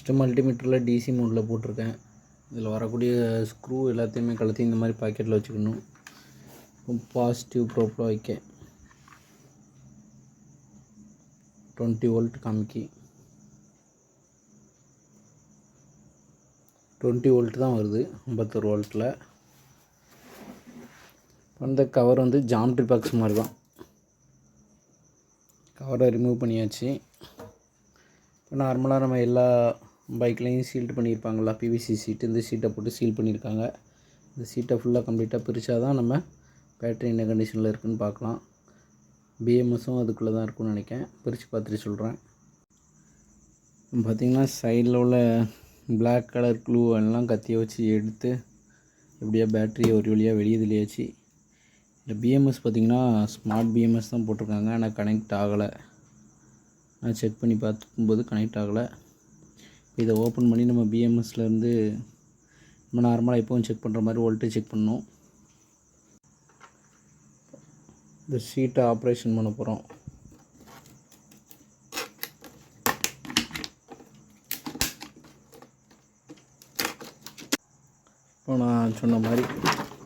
First மல்டிமீட்டரில் DC மோடில் போட்டிருக்கேன். இதில் வரக்கூடிய ஸ்க்ரூ எல்லாத்தையுமே கழுத்தி இந்த மாதிரி பாக்கெட்டில் வச்சுக்கணும். பாசிட்டிவ் ப்ரோப்பில் வைக்க டுவெண்ட்டி வோல்ட் காமிக்கி. டுவெண்ட்டி வோல்ட் தான் வருது ஐம்பத்தொரு வோல்ட்டில் அந்த கவர் வந்து ஜாமெட்ரி பாக்ஸ் மாதிரி தான் கவரை ரிமூவ் பண்ணியாச்சு. இப்போ நார்மலாக நம்ம எல்லா பைக்லேயும் சீல்டு பண்ணியிருப்பாங்களா? பிவிசி சீட்டு. இந்த சீட்டை போட்டு சீல் பண்ணியிருக்காங்க. இந்த சீட்டை ஃபுல்லாக கம்ப்ளீட்டாக பிரித்தா தான் நம்ம பேட்டரி என்ன கண்டிஷனில் இருக்குன்னு பார்க்கலாம். பிஎம்எஸும் அதுக்குள்ளே தான் இருக்கும்னு நினைக்கிறேன். பிரித்து பார்த்துட்டு சொல்கிறேன் பார்த்திங்கன்னா சைடில் உள்ள பிளாக் கலர் க்ளூ எல்லாம் கத்தியை வச்சு எடுத்து எப்படியா பேட்டரியை ஒரு வழியாக வெளியே தெளியாச்சு இந்த பிஎம்எஸ் பார்த்திங்கன்னா ஸ்மார்ட் பிஎம்எஸ் தான் போட்டிருக்காங்க. ஆனால் கனெக்ட் ஆகலை. நான் செக் பண்ணி பார்த்துக்கும்போது கனெக்ட் ஆகலை. இதை ஓப்பன் பண்ணி நம்ம பிஎம்எஸ்லேருந்து நம்ம நார்மலாக எப்போவும் செக் பண்ணுற மாதிரி வோல்டேஜ் செக் பண்ணணும். இந்த ஷீட்டை ஆப்ரேஷன் பண்ண போகிறோம் இப்போ நான் சொன்ன மாதிரி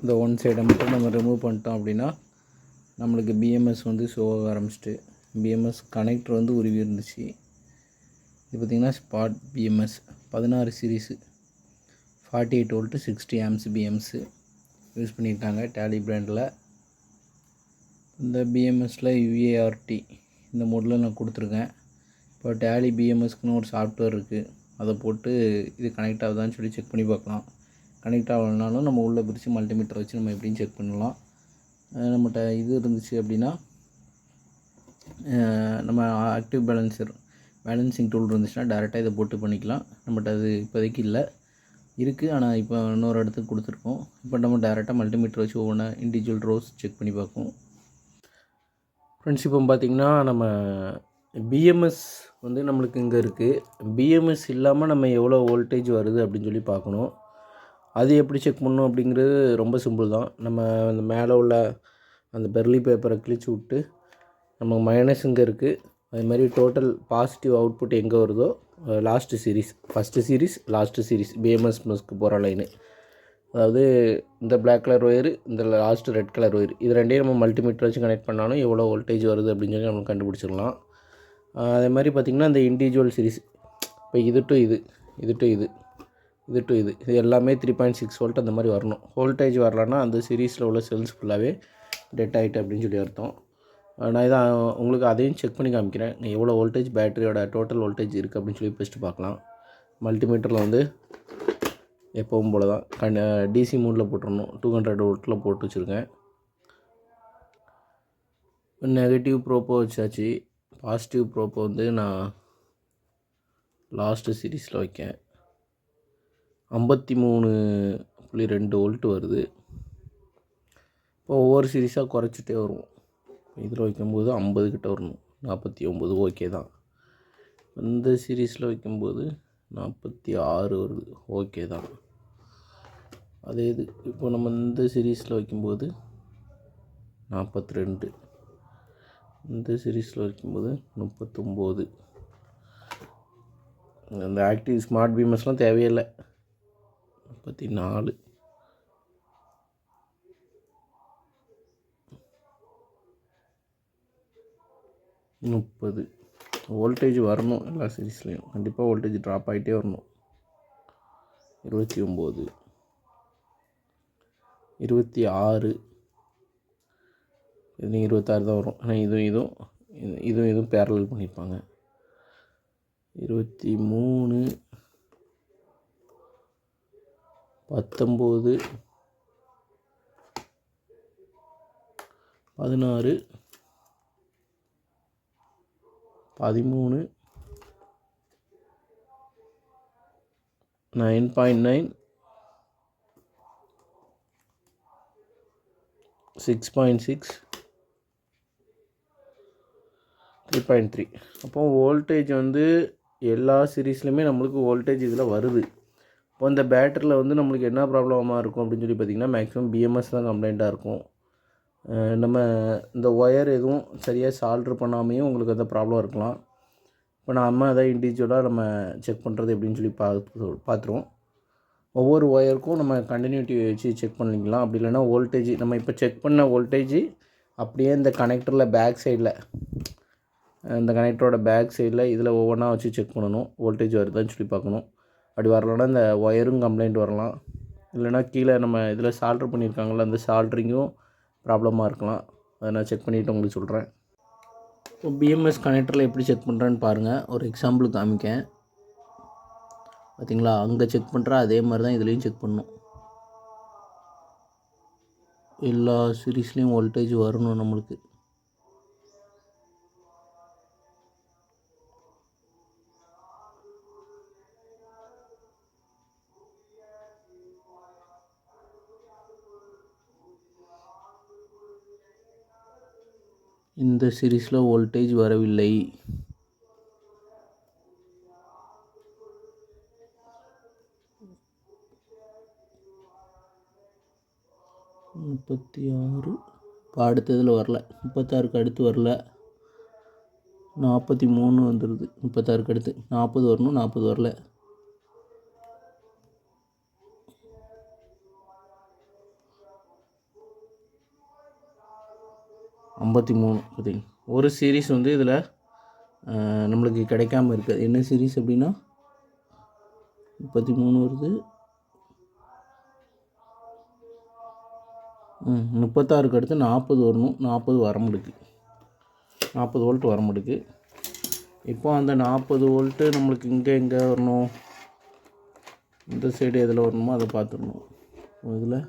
இந்த ஒன் சைடை மட்டும் நம்ம ரிமூவ் பண்ணிட்டோம் அப்படின்னா நம்மளுக்கு பிஎம்எஸ் வந்து ஷோ ஆரம்பிச்சிட்டு பிஎம்எஸ் கனெக்டர் வந்து உருவி இருந்துச்சு. இது பார்த்திங்கன்னா ஸ்பாட் பிஎம்எஸ் பதினாறு series forty eight volt sixty amps BMS use பண்ணியிருக்காங்க டேலி பிராண்டில் இந்த பிஎம்எஸில் யூஏஆர்டி இந்த மோடில் நான் கொடுத்துருக்கேன். இப்போ டேலி பிஎம்எஸ்க்குன்னு ஒரு சாஃப்ட்வேர் இருக்குது அதை போட்டு இது கனெக்ட் ஆகுதான்னு சொல்லி செக் பண்ணி பார்க்கலாம். கனெக்ட் ஆகலைனாலும் நம்ம உள்ளே பிரித்து மல்டிமீட்டர் வச்சு நம்ம எப்படின்னு செக் பண்ணலாம். நம்மகிட்ட இது இருந்துச்சு அப்படின்னா நம்ம ஆக்டிவ் பேலன்சர் பேலன்சிங் டூல் இருந்துச்சுன்னா டேரெக்டாக இதை போட்டு பண்ணிக்கலாம். நம்மகிட்ட அது இப்போதைக்கு இல்லை. இருக்குது ஆனால் இப்போ இன்னொரு இடத்துக்கு கொடுத்துருக்கோம். இப்போ நம்ம டேரெக்டாக மல்டிமீட்டர் வச்சு ஒவ்வொன்றா இண்டிவிஜுவல் ரோஸ் செக் பண்ணி பார்ப்போம் ஃப்ரெண்ட்ஸ் இப்போ பார்த்திங்கன்னா நம்ம பிஎம்எஸ் வந்து நம்மளுக்கு இங்கே இருக்குது பிஎம்எஸ் இல்லாமல் நம்ம எவ்வளோ வோல்டேஜ் வருது அப்படின்னு சொல்லி பார்க்கணும். அது எப்படி செக் பண்ணணும் அப்படிங்கிறது ரொம்ப சிம்பிள் தான். நம்ம அந்த மேலே உள்ள அந்த பெர்லி பேப்பரை கிழிச்சு விட்டு நம்ம மைனஸ் இங்கே இருக்குது அது மாதிரி டோட்டல் பாசிட்டிவ் அவுட்புட் எங்கே வருதோ last series first series last series BMS Musk போகிற லைனு அதாவது இந்த பிளாக் கலர் ஒயரு இந்த லாஸ்ட்டு ரெட் கலர் ஒயர் இது ரெண்டையும் நம்ம மல்டிமீட்டர் வச்சு கனெக்ட் பண்ணாலும் எவ்வளோ வோல்டேஜ் வருது அப்படின்னு சொல்லி நம்ம கண்டுபிடிச்சிடலாம். அதே மாதிரி பார்த்திங்கன்னா இந்த இண்டிவிஜுவல் சீரிஸ் இப்போ இது டு இது இது டு இது இது டு இது இது எல்லாமே த்ரீ பாயிண்ட் சிக்ஸ் வோல்ட் அந்த மாதிரி வரணும். வோல்டேஜ் வரலன்னா அந்த சீரீஸில் உள்ள செல்ஸ் ஃபுல்லாகவே டெட் ஆகிட்டு அப்படின்னு சொல்லி அர்த்தம். நான் இதான் உங்களுக்கு அதையும் செக் பண்ணி காமிக்கிறேன். எவ்வளோ வோல்டேஜ் பேட்டரியோட டோட்டல் வோல்டேஜ் இருக்குது அப்படின்னு சொல்லி ஃபஸ்ட்டு பார்க்கலாம். மல்டிமீட்டரில் வந்து எப்பவும் போல தான் கண் டிசி மூடில் போட்டுடணும் டூ ஹண்ட்ரட் வோல்ட்டில் போட்டு வச்சுருக்கேன். நெகட்டிவ் ப்ரோப்போ வச்சாச்சு. பாசிட்டிவ் ப்ரோப்போ வந்து நான் லாஸ்ட்டு சீரீஸில் வைக்கேன். ஐம்பத்தி மூணு புள்ளி ரெண்டு வோல்ட்டு வருது. இப்போ ஒவ்வொரு சீரீஸாக குறைச்சிட்டே வருவோம். இதில் வைக்கும்போது ஐம்பது கிட்ட வரணும். நாற்பத்தி ஒம்பது ஓகே தான். இந்த சீரீஸில் வைக்கும்போது நாற்பத்தி ஆறு வருது. ஓகே தான். அதே இது. இப்போ நம்ம இந்த சீரீஸில் வைக்கும்போது நாற்பத்தி ரெண்டு. இந்த சீரீஸில் வைக்கும்போது முப்பத்தொம்போது அந்த ஆக்டிவ் ஸ்மார்ட் பீமஸ்லாம் தேவையில்லை. முப்பத்தி நாலு. முப்பது. வோல்டேஜ் வரணும் எல்லா சீரீஸ்லேயும் கண்டிப்பாக வோல்டேஜ் ட்ராப் ஆகிட்டே வரணும். இருபத்தி ஒம்பது. இருபத்தி ஆறு. இது இருபத்தாறு தான் வரும். ஆனால் இதுவும் இதுவும் இது- இதுவும் இதுவும் பேரலல் பண்ணியிருப்பாங்க. இருபத்தி மூணு. பத்தொம்போது. பதினாறு. பதிமூணு. Nine point nine. Six point six. Three point three. அப்போ வோல்டேஜ் வந்து எல்லா சீரீஸ்லையுமே நம்மளுக்கு வோல்டேஜ் இதில் வருது. இப்போ இந்த பேட்டரியில் வந்து நம்மளுக்கு என்ன ப்ராப்ளமாக இருக்கும் அப்படின்னு சொல்லி பார்த்திங்கன்னா மேக்ஸிமம் பிஎம்எஸ் தான் கம்ப்ளைண்ட்டாக இருக்கும். நம்ம இந்த ஒயர் எதுவும் சரியாக சால்ட்ரு பண்ணாமையும் உங்களுக்கு அந்த ப்ராப்ளம் இருக்கலாம். இப்போ நம்ம அதை இண்டிவிஜுவலாக நம்ம செக் பண்ணுறது எப்படின்னு சொல்லி பார்த்து பார்த்துருவோம். ஒவ்வொரு ஒயருக்கும் நம்ம கண்டினியூட்டி வச்சு செக் பண்ணிக்கலாம். அப்படி இல்லைன்னா வோல்டேஜ் நம்ம இப்போ செக் பண்ண வோல்டேஜ் அப்படியே இந்த கனெக்டரில் பேக் சைடில் இந்த கனெக்டரோட பேக் சைடில் இதில் ஒவ்வொன்றா வச்சு செக் பண்ணணும். வோல்டேஜ் வருதான்னு சொல்லி பார்க்கணும். அப்படி வரலன்னா இந்த ஒயரும் கம்ப்ளைண்ட் வரலாம். இல்லைன்னா கீழே நம்ம இதில் சால்ட்ரு பண்ணியிருக்காங்களா அந்த சால்ட்ரிங்கும் ப்ராப்ளமாக இருக்கலாம். அதை நான் செக் பண்ணிவிட்டு உங்களுக்கு சொல்கிறேன் இப்போ பிஎம்எஸ் கனெக்டரில் எப்படி செக் பண்ணுறேன்னு பாருங்கள் ஒரு எக்ஸாம்பிள் காமிக்கேன். பார்த்தீங்களா? அங்கே செக் பண்ணுறா அதே மாதிரி தான் இதுலேயும் செக் பண்ணும். எல்லா சீரீஸ்லேயும் வோல்டேஜ் வரணும் நம்மளுக்கு. இந்த சீரீஸில் வோல்டேஜ் வரவில்லை. முப்பத்தி ஆறு இப்போ அடுத்ததில் வரல. முப்பத்தாறுக்கு அடுத்து வரல. நாற்பத்தி மூணு வந்துடுது முப்பத்தாறுக்கு அடுத்து. நாற்பது வரணும் நாற்பது வரல. ஐம்பத்தி மூணு பார்த்திங்க ஒரு சீரீஸ் வந்து இதில் நம்மளுக்கு கிடைக்காம இருக்குது என்ன சீரீஸ் அப்படின்னா முப்பத்தி மூணு வருது. ம் முப்பத்தாறுக்கு அடுத்து நாற்பது வரணும். நாற்பது வர முடிக்கு நாற்பது வோல்ட் வர முடிக்கு இப்போ அந்த நாற்பது வோல்ட்டு நம்மளுக்கு இங்கே எங்கே வரணும்? இந்த சைடு எதில் வரணுமோ அதை பார்த்துடணும். இதில்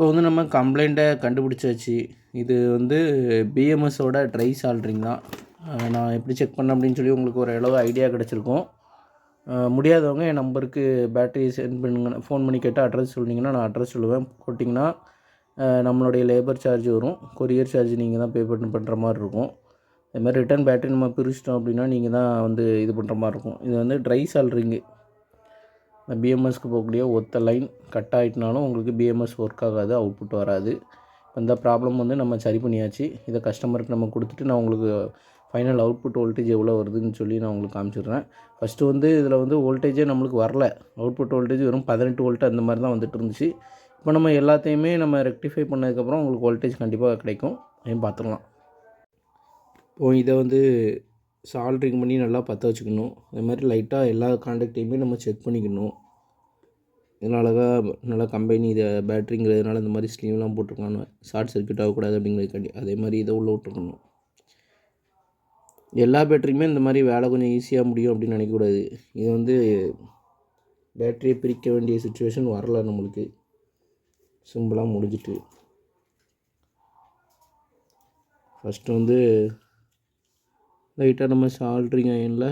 இப்போ வந்து நம்ம கம்ப்ளைண்ட்டை கண்டுபிடிச்சாச்சு. இது வந்து பிஎம்எஸோட ட்ரை சால்ட்ரிங் தான். நான் எப்படி செக் பண்ண அப்படின்னு சொல்லி உங்களுக்கு ஒரு அளவு ஐடியா கிடச்சிருக்கும். முடியாதவங்க என் நம்பருக்கு பேட்டரி சென்ட் பண்ணுங்க ஃபோன் பண்ணி கேட்டால் அட்ரஸ் சொன்னீங்கன்னா நான் அட்ரஸ் சொல்லுவேன். போட்டிங்கன்னா நம்மளுடைய லேபர் சார்ஜ் வரும். கொரியர் சார்ஜ் நீங்கள் தான் பே பண்ணி பண்ணுற மாதிரி இருக்கும். அதுமாதிரி ரிட்டர்ன் பேட்டரி நம்ம பிரிச்சிட்டோம் அப்படின்னா நீங்கள் தான் வந்து இது பண்ணுற மாதிரி இருக்கும். இது வந்து ட்ரை சால்ரிங்கு அந்த பிஎம்எஸ்க்கு போகக்கூடிய ஒத்த லைன் கட் ஆகிட்டுனாலும் உங்களுக்கு பிஎம்எஸ் ஒர்க் ஆகாது அவுட்புட் வராது. இந்த ப்ராப்ளம் வந்து நம்ம சரி பண்ணியாச்சு. இதை கஸ்டமருக்கு நம்ம கொடுத்துட்டு நான் உங்களுக்கு ஃபைனல் அவுட்புட் வோல்டேஜ் எவ்வளோ வருதுன்னு சொல்லி நான் உங்களுக்கு காமிச்சிடுறேன். ஃபஸ்ட்டு வந்து இதில் வந்து வோல்டேஜே நம்மளுக்கு வரல. அவுட்புட் வோல்டேஜ் வெறும் பதினெட்டு வோல்ட் அந்த மாதிரி தான் வந்துட்டு இருந்துச்சு. இப்போ நம்ம எல்லாத்தையுமே நம்ம ரெக்டிஃபை பண்ணதுக்கப்புறம் உங்களுக்கு வோல்டேஜ் கண்டிப்பாக கிடைக்கும். அதையும் பார்த்துக்கலாம் இப்போ இதை வந்து சால்ட்ரிங் பண்ணி நல்லா பற்ற வச்சுக்கணும். அதே மாதிரி லைட்டாக எல்லா காண்டாக்டையுமே நம்ம செக் பண்ணிக்கணும். இதனால தான் நல்லா கம்பெனி இதை பேட்ரிங்கிறதுனால இந்த மாதிரி ஸ்லீவ்லாம் போட்டிருக்காங்க. ஷார்ட் சர்க்யூட் ஆகக்கூடாது அப்படிங்கிறதுக்காண்டி அதே மாதிரி இதை உள்ளே விட்டுருக்கணும் எல்லா பேட்டரியுமே இந்த மாதிரி வேலை கொஞ்சம் ஈஸியாக முடியும் அப்படின்னு நினைக்கக்கூடாது. இது வந்து பேட்டரியை பிரிக்க வேண்டிய சுச்சுவேஷன் வரல நம்மளுக்கு. சிம்பிளாக முடிஞ்சிட்டு. ஃபஸ்ட்டு வந்து லைட்டாக நம்ம சால்ட்ரிங் அயனில்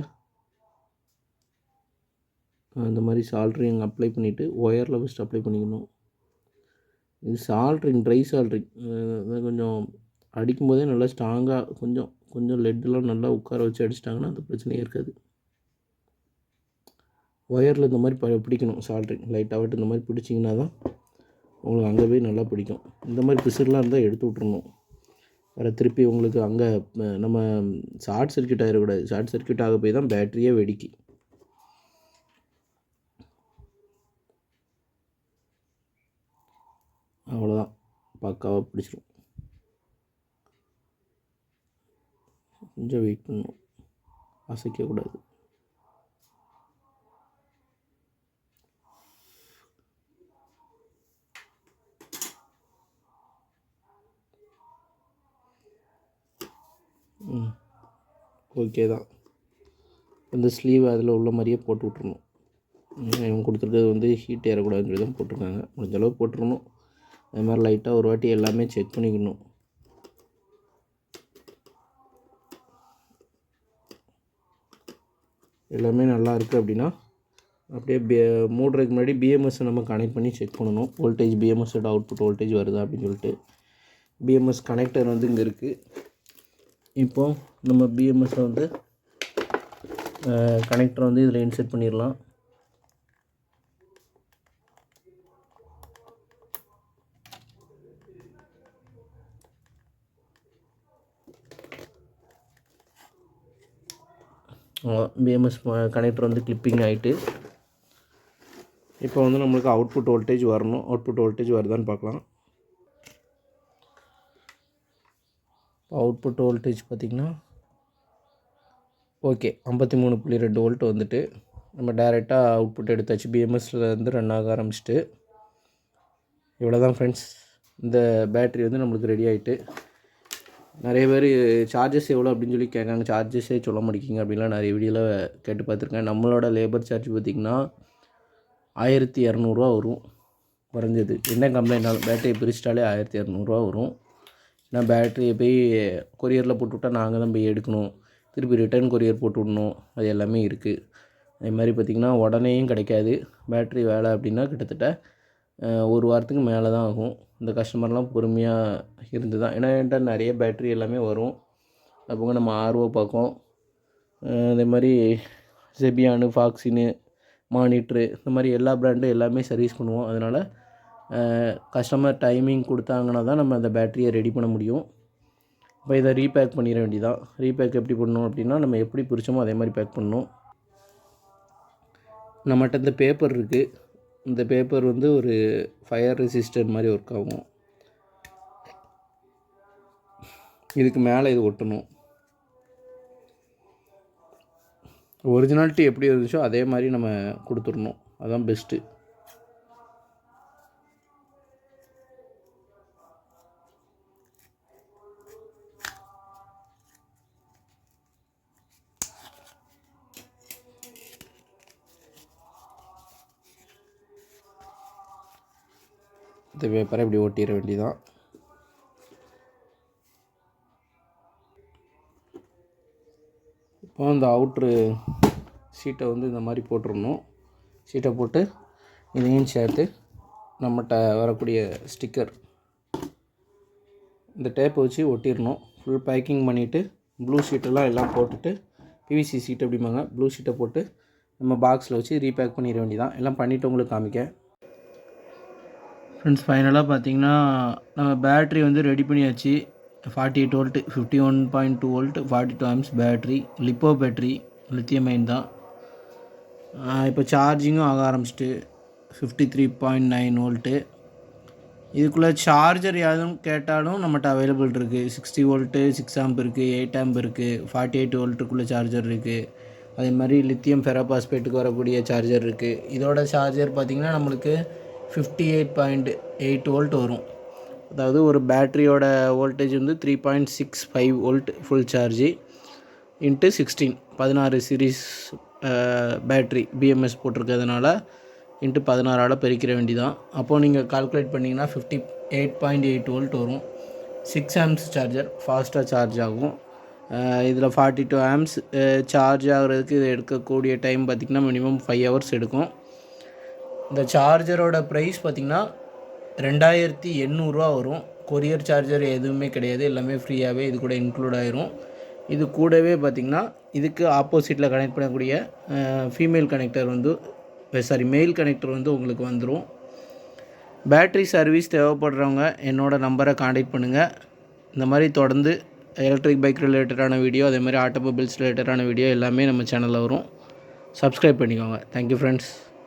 அந்த மாதிரி சால்ட்ரிங் அப்ளை பண்ணிவிட்டு ஒயரில் ஃபஸ்ட் அப்ளை பண்ணிக்கணும். இது சால்ட்ரிங் ட்ரை சால்ட்ரிங். கொஞ்சம் அடிக்கும்போதே நல்லா ஸ்ட்ராங்காக கொஞ்சம் கொஞ்சம் லெட்டெலாம் நல்லா உட்கார வச்சு அடிச்சிட்டாங்கன்னா அந்த பிரச்சனையே இருக்காது. ஒயரில் இந்த மாதிரி ப பிடிக்கணும் சால்ட்ரிங். லைட்டாக விட்டு இந்த மாதிரி பிடிச்சிங்கன்னா தான் உங்களுக்கு அங்கே போய் நல்லா பிடிக்கும். இந்த மாதிரி பிசுர்லாம் இருந்தால் எடுத்து விட்ருணும் வேறு திருப்பி உங்களுக்கு அங்கே நம்ம ஷார்ட் சர்க்கியூட் ஆகிடக்கூடாது ஷார்ட் சர்க்யூட் ஆக போய் தான் பேட்டரியே வெடிக்கும். அவ்வளோதான் பக்காவாக பிடிச்சிரும். கொஞ்சம் வெயிட் பண்ணணும் அசைக்கக்கூடாது. ஓகே தான். அந்த ஸ்லீவ் அதில் உள்ள மாதிரியே போட்டு விட்றணும் இவங்க கொடுத்துருக்கிறது வந்து ஹீட் ஏறக்கூடாதுன்னு சொல்லி தான் போட்டிருக்காங்க. முடிஞ்ச அளவு போட்டுருணும் அது மாதிரி லைட்டாக ஒரு வாட்டி எல்லாமே செக் பண்ணிக்கணும். எல்லாமே நல்லா இருக்குது அப்படின்னா அப்படியே பி மூடுறதுக்கு முன்னாடி பிஎம்எஸ் நம்ம கனெக்ட் பண்ணி செக் பண்ணணும். வோல்டேஜ் பிஎம்எஸோட அவுட்புட் வோல்டேஜ் வருதா அப்படின்னு சொல்லிட்டு. பிஎம்எஸ் கனெக்டர் வந்து இங்கே இருக்குது இப்போது நம்ம பிஎம்எஸை வந்து கனெக்டரை வந்து இதில் இன்செர்ட் பண்ணிடலாம் பிஎம்எஸ் கனெக்டர் வந்து கிளிப்பிங் ஆகிட்டு இப்போ வந்து நம்மளுக்கு அவுட்புட் வோல்டேஜ் வரணும். அவுட்புட் வோல்டேஜ் வருதான்னு பார்க்கலாம். அவுட்புட் வோல்டேஜ் பார்த்திங்கன்னா ஓகே ஐம்பத்தி மூணு புள்ளி ரெண்டு வோல்ட் வந்துட்டு நம்ம டேரெக்டாக அவுட்புட் எடுத்தாச்சு பிஎம்எஸ்லேருந்து ரன் ஆக ஆரம்பிச்சிட்டு இவ்வளோ தான் ஃப்ரெண்ட்ஸ் இந்த பேட்ரி வந்து நம்மளுக்கு ரெடி ஆகிட்டு நிறைய பேர் சார்ஜஸ் எவ்வளோ அப்படின்னு சொல்லி கேட்காங்க. சார்ஜஸே சொல்ல மாட்டேங்கிங்க அப்படின்லாம் நிறைய வீடியோவில் கேட்டு பார்த்துருக்கேன். நம்மளோட லேபர் சார்ஜ் பார்த்திங்கன்னா ஆயிரத்தி இரநூறுவா வரும். குறைஞ்சது. என்ன கம்ப்ளைண்ட்னாலும் பேட்டரியை பிரிச்சிட்டாலே ஆயிரத்தி இரநூறுவா வரும். ஏன்னா பேட்டரியை போய் கொரியரில் போட்டுவிட்டால் நாங்கள் தான் போய் எடுக்கணும். திருப்பி ரிட்டர்ன் கொரியர் போட்டு விடணும் அது எல்லாமே இருக்குது அதே மாதிரி பார்த்திங்கன்னா உடனேயும் கிடைக்காது. பேட்ரி வேலை அப்படின்னா கிட்டத்தட்ட ஒரு வாரத்துக்கு மேலே தான் ஆகும். இந்த கஸ்டமர்லாம் பொறுமையாக இருந்து தான் ஏன்னா என்கிட்ட நிறைய பேட்ரி எல்லாமே வரும். அப்போ நம்ம ஆர்வோ பார்க்கோம். அதே மாதிரி செபியானு ஃபாக்ஸினு மானிட்ரு இந்த மாதிரி எல்லா ப்ராண்டும் எல்லாமே சர்வீஸ் பண்ணுவோம். அதனால் கஸ்டமர் டைமிங் கொடுத்தாங்கன்னா தான் நம்ம அந்த பேட்டரியை ரெடி பண்ண முடியும். இப்போ இதை ரீபேக் பண்ணிட வேண்டியதான் ரீபேக் எப்படி பண்ணணும் அப்படின்னா நம்ம எப்படி பிரிச்சோமோ அதே மாதிரி பேக் பண்ணணும். நம்மகிட்ட இந்த பேப்பர் இருக்குது இந்த பேப்பர் வந்து ஒரு ஃபயர் ரெசிஸ்டன்ட் மாதிரி ஒர்க் ஆகும். இதுக்கு மேலே இது ஒட்டணும். ஒரிஜினாலிட்டி எப்படி இருந்துச்சோ அதே மாதிரி நம்ம கொடுத்துடணும். அதுதான் பெஸ்ட்டு இந்த பேப்பரை இப்படி ஒட்டிட வேண்டியதான் இப்போ இந்த அவுட்ரு சீட்டை வந்து இந்த மாதிரி போட்டுடணும் சீட்டை போட்டு இதையும் சேர்த்து நம்மகிட்ட வரக்கூடிய ஸ்டிக்கர் இந்த டேப்பை வச்சு ஒட்டிடணும். ஃபுல் பேக்கிங் பண்ணிவிட்டு ப்ளூ ஷீட்டெல்லாம் எல்லாம் போட்டுட்டு பிவிசி சீட் அப்படிம்பாங்க. ப்ளூ ஷீட்டை போட்டு நம்ம பாக்ஸில் வச்சு ரீபேக் பண்ணிட வேண்டியதான் எல்லாம் பண்ணிவிட்டு உங்களுக்கு காமிக்க ஃப்ரெண்ட்ஸ் ஃபைனலாக பார்த்தீங்கன்னா நம்ம பேட்ரி வந்து ரெடி பண்ணியாச்சு. Forty eight volt fifty one point two volt forty two amps battery lipo battery lithium மைன் தான் இப்போ சார்ஜிங்கும் ஆக ஆரம்பிச்சிட்டு fifty three point nine volt இதுக்குள்ளே சார்ஜர் யாரும் கேட்டாலும் நம்மகிட்ட அவைலபிள் இருக்குது சிக்ஸ்டி வோல்ட்டு சிக்ஸ் ஆம்ப் இருக்குது எயிட் ஆம்ப் இருக்குது ஃபார்ட்டி எயிட் வோல்ட்டுக்குள்ளே சார்ஜர் இருக்குது அதே மாதிரி லித்தியம் ஃபெரோபாஸ்பேட்டுக்கு வரக்கூடிய சார்ஜர் இருக்குது இதோட சார்ஜர் பார்த்திங்கன்னா நம்மளுக்கு fifty eight point eight volt வரும். அதாவது ஒரு பேட்ரியோட வோல்டேஜ் வந்து three point six five volt full charge into sixteen பதினாறு சீரீஸ் பேட்ரி பிஎம்எஸ் போட்டிருக்கிறதுனால இன்ட்டு பதினாறால் பெருக்கிற வேண்டிதான். அப்போது நீங்கள் கால்குலேட் பண்ணிங்கன்னா fifty eight point eight volt வரும் சிக்ஸ் ஆம்ஸ் சார்ஜர் ஃபாஸ்ட்டாக சார்ஜ் ஆகும். இதில் ஃபார்ட்டி டூ ஆம்ஸ் சார்ஜ் ஆகிறதுக்கு இது எடுக்கக்கூடிய டைம் பார்த்திங்கன்னா மினிமம் ஃபைவ் ஹவர்ஸ் எடுக்கும். இந்த சார்ஜரோட ப்ரைஸ் பார்த்திங்கன்னா ரெண்டாயிரத்தி எண்ணூறுரூவா வரும். கொரியர் சார்ஜர் எதுவுமே கிடையாது. எல்லாமே ஃப்ரீயாகவே இது கூட இன்க்ளூட் ஆயிரும். இது கூடவே பார்த்திங்கன்னா இதுக்கு ஆப்போசிட்டில் கனெக்ட் பண்ணக்கூடிய ஃபீமேல் கனெக்டர் வந்து சாரி மெயில் கனெக்டர் வந்து உங்களுக்கு வந்துடும் பேட்ரி சர்வீஸ் தேவைப்படுறவங்க என்னோடய நம்பரை காண்டாக்ட் பண்ணுங்கள் இந்த மாதிரி தொடர்ந்து எலக்ட்ரிக் பைக் ரிலேட்டடான வீடியோ அதே மாதிரி ஆட்டோமொபைல்ஸ் ரிலேட்டடான வீடியோ எல்லாமே நம்ம சேனலில் வரும். சப்ஸ்கிரைப் பண்ணிக்கோங்க. Thank you friends